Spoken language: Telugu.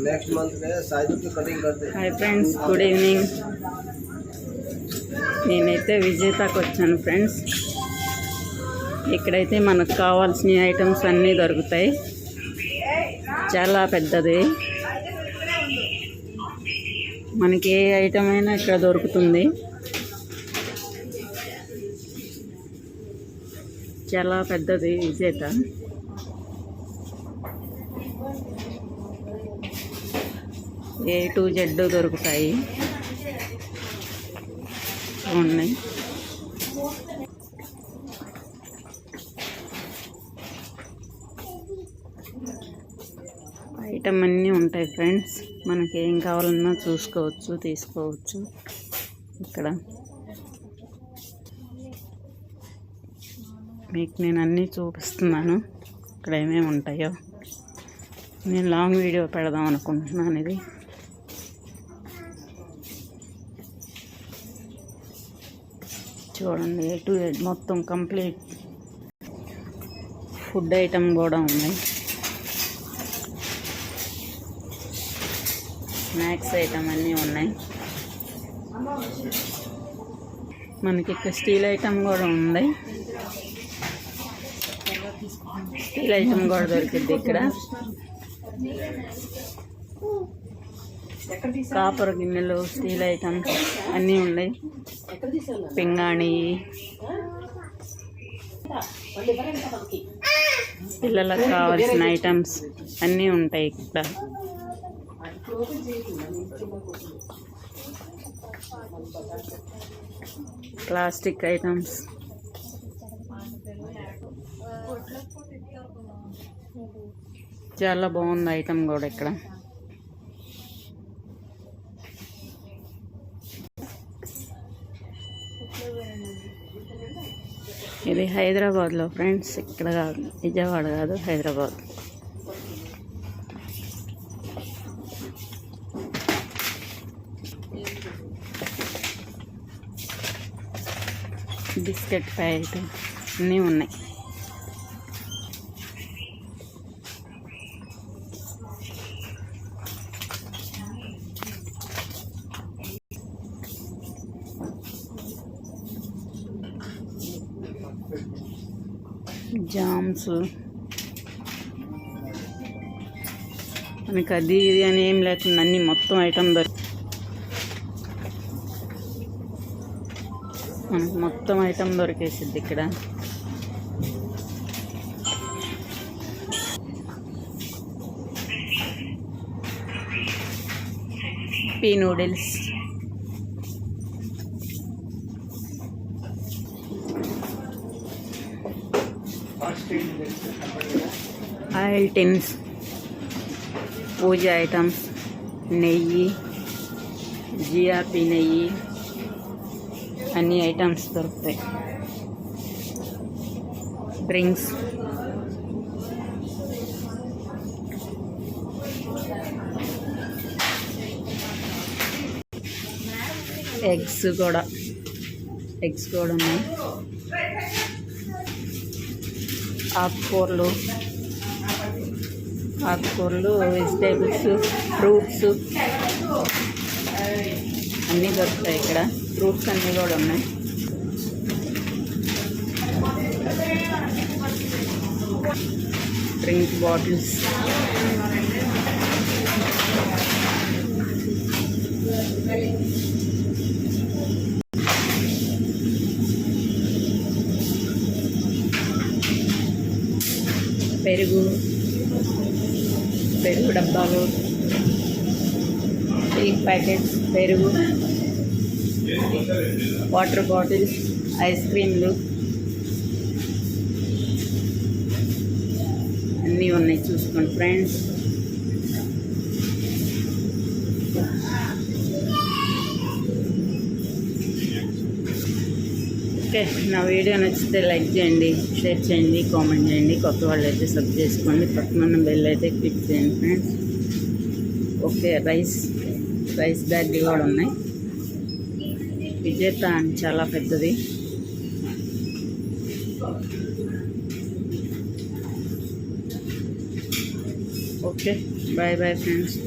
नेक्स्ट मंथ में साइजों की कटिंग करते हैं హాయ్ ఫ్రెండ్స్ గుడ్ ఈవినింగ్ నేనైతే విజేతకు వచ్చాను ఫ్రెండ్స్ ఇక్కడైతే మనకు కావాల్సిన ఐటమ్స్ అన్నీ దొరుకుతాయి చాలా పెద్దది మనకి ఏ ఐటమ్ అయినా ఇక్కడ దొరుకుతుంది చాలా పెద్దది విజేత ఏ టు జెడ్ దొరుకుతాయి. ఉన్నాయి. ఐటమ్ అన్నీ ఉంటాయి ఫ్రెండ్స్. మనకి ఏం కావాలన్నా చూసుకోవచ్చు తీసుకోవచ్చు. ఇక్కడ. మీకు నేను అన్నీ చూపిస్తున్నాను. ఇక్కడ ఏమేమి ఉంటాయో. నేను లాంగ్ వీడియో పెడదాం అనుకుంటున్నాను ఇది. చూడండి ఏ టు మొత్తం కంప్లీట్ ఫుడ్ ఐటమ్ కూడా ఉన్నాయి స్నాక్స్ ఐటమ్ అన్నీ ఉన్నాయి. మనకి ఇక్కడ స్టీల్ ఐటమ్ కూడా ఉంది. స్టీల్ ఐటమ్ కూడా దొరికిద్ది ఇక్కడ. కాపర్ గిన్నెలు స్టీల్ ఐటమ్స్ అన్నీ ఉన్నాయి. పింగాణి. పిల్లలకు కావాల్సిన ఐటమ్స్ అన్నీ ఉంటాయి ఇక్కడ. Plastic items. చాలా బాగుంది ఐటమ్ కూడా ఇక్కడ. ఇది హైదరాబాద్లో ఫ్రెండ్స్ ఇక్కడ కాదు విజయవాడ కాదు హైదరాబాద్. బిస్కెట్ ప్యాకెట్ అన్నీ ఉన్నాయి. జామ్స్. మనకి అది ఇది అని ఏం లేకుండా అన్ని మొత్తం ఐటమ్ దొరికి మనకు మొత్తం ఐటమ్ దొరికేసిద్ది ఇక్కడ. పీ నూడిల్స్. ఆయిల్ టిన్స్ పూజ ఐటమ్స్ నెయ్యి జిఆర్పి నెయ్యి అన్ని ఐటమ్స్ దొరుకుతాయి డ్రింక్స్ ఎగ్స్ కూడా ఎగ్స్ కూడా ఉన్నాయి ఆకుకూరలు ఆకుకూరలు వెజిటేబుల్స్ ఫ్రూట్స్. అన్నీ దొరుకుతాయి ఇక్కడ. ఫ్రూట్స్ అన్నీ కూడా ఉన్నాయి. Drink bottles. పెరుగు పెరుగు డబ్బాలు మిల్క్ ప్యాకెట్స్ పెరుగు వాటర్ బాటిల్స్ ఐస్ క్రీమ్లు అన్నీ ఉన్నాయి చూసుకోండి ఫ్రెండ్స్. ఓకే నా వీడియో నచ్చితే లైక్ చేయండి షేర్ చేయండి కామెంట్ చేయండి కొత్త వాళ్ళు అయితే సబ్ చేసుకోండి పక్కన బెల్ అయితే క్లిక్ చేయండి ఫ్రెండ్స్ ఓకే రైస్ రైస్ బ్యాగ్లు కూడా ఉన్నాయి. విజేత చాలా పెద్దది. Okay bye bye friends